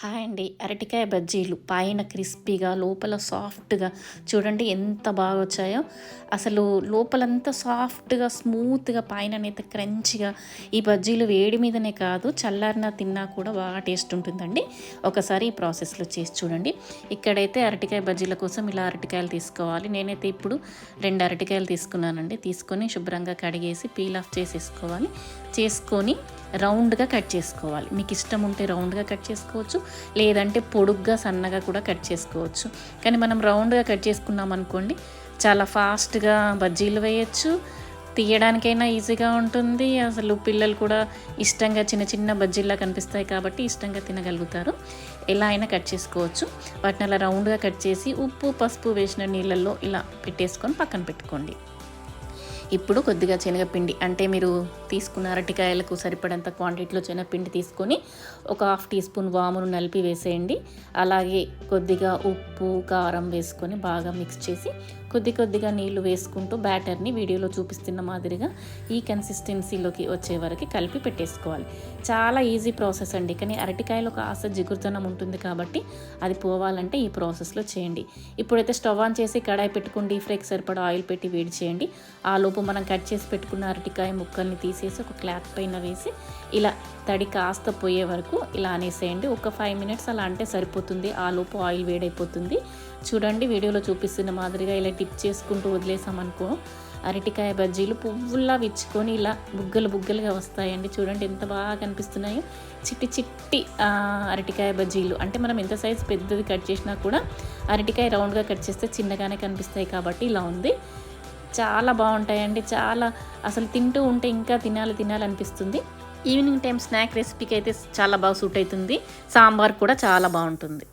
Hi అండి. అరటికాయ బజ్జీలు. పైన క్రిస్పీగా లోపల సాఫ్ట్గా చూడండి ఎంత బాగా వచ్చాయో అసలు లోపలంతా సాఫ్ట్గా స్మూత్గా పైన అయితే క్రంచిగా ఈ బజ్జీలు వేడి మీదనే కాదు చల్లారిన తిన్నా కూడా బాగా టేస్ట్ ఉంటుందండి. ఒకసారి ఈ ప్రాసెస్లో చేసి చూడండి. ఇక్కడైతే అరటికాయ బజ్జీల కోసం ఇలా అరటికాయలు తీసుకోవాలి. నేనైతే ఇప్పుడు రెండు అరటికాయలు తీసుకున్నానండి. తీసుకొని శుభ్రంగా కడిగేసి పీల్ ఆఫ్ చేసేసుకోవాలి. చేసుకొని రౌండ్గా కట్ చేసుకోవాలి. మీకు ఇష్టం ఉంటే రౌండ్గా కట్ చేసుకోవచ్చు లేదంటే పొడుగ్గా సన్నగా కూడా కట్ చేసుకోవచ్చు. కానీ మనం రౌండ్గా కట్ చేసుకున్నాం అనుకోండి చాలా ఫాస్ట్గా బజ్జీలు వేయచ్చు. తీయడానికైనా ఈజీగా ఉంటుంది. అసలు పిల్లలు కూడా ఇష్టంగా చిన్న చిన్న బజ్జీల్లా కనిపిస్తాయి కాబట్టి ఇష్టంగా తినగలుగుతారు. ఎలా అయినా కట్ చేసుకోవచ్చు. వాటిని అలా రౌండ్గా కట్ చేసి ఉప్పు పసుపు వేసిన నీళ్ళల్లో ఇలా పెట్టేసుకొని పక్కన పెట్టుకోండి. ఇప్పుడు కొద్దిగా శనగపిండి అంటే మీరు తీసుకున్న అరటికాయలకు సరిపడంత క్వాంటిటీలో శనగపిండి తీసుకొని ఒక హాఫ్ టీ స్పూన్ వామును నలిపి వేసేయండి. అలాగే కొద్దిగా ఉప్పు కారం వేసుకొని బాగా మిక్స్ చేసి కొద్ది కొద్దిగా నీళ్ళు వేసుకుంటూ బ్యాటర్ని వీడియోలో చూపిస్తున్న మాదిరిగా ఈ కన్సిస్టెన్సీలోకి వచ్చే వరకు కలిపి పెట్టేసుకోవాలి. చాలా ఈజీ ప్రాసెస్ అండి. కానీ అరటికాయలో కాస్త జిగురుతనం ఉంటుంది కాబట్టి అది పోవాలంటే ఈ ప్రాసెస్లో చేయండి. ఇప్పుడైతే స్టవ్ ఆన్ చేసి కడాయి పెట్టుకుని డీప్ ఫ్రైకి సరిపడా ఆయిల్ పెట్టి వేడి చేయండి. ఆ లోపు మనం కట్ చేసి పెట్టుకున్న అరటికాయ ముక్కల్ని తీసేసి ఒక క్లాత్ పైన వేసి ఇలా తడి కాస్త పోయే వరకు ఇలా అనేసేయండి. ఒక ఫైవ్ మినిట్స్ అలా అంటే సరిపోతుంది. ఆ లోపు ఆయిల్ వేడైపోతుంది. చూడండి వీడియోలో చూపిస్తున్న మాదిరిగా ఇలా టిప్ చేసుకుంటూ వదిలేసామనుకో అరటికాయ బజ్జీలు పువ్వుల్లా విచ్చుకొని ఇలా బుగ్గలు బుగ్గలుగా వస్తాయండి. చూడండి ఎంత బాగా కనిపిస్తున్నాయో. చిట్టి చిట్టి అరటికాయ బజ్జీలు. అంటే మనం ఎంత సైజ్ పెద్దది కట్ చేసినా కూడా అరటికాయ రౌండ్గా కట్ చేస్తే చిన్నగానే కనిపిస్తాయి కాబట్టి ఇలా ఉంది. చాలా బాగుంటాయండి. చాలా అసలు తింటూ ఉంటే ఇంకా తినాలి తినాలనిపిస్తుంది ఈవినింగ్ టైం స్నాక్ రెసిపీకి అయితే చాలా బాగా సూట్ అవుతుంది. సాంబార్ కూడా చాలా బాగుంటుంది.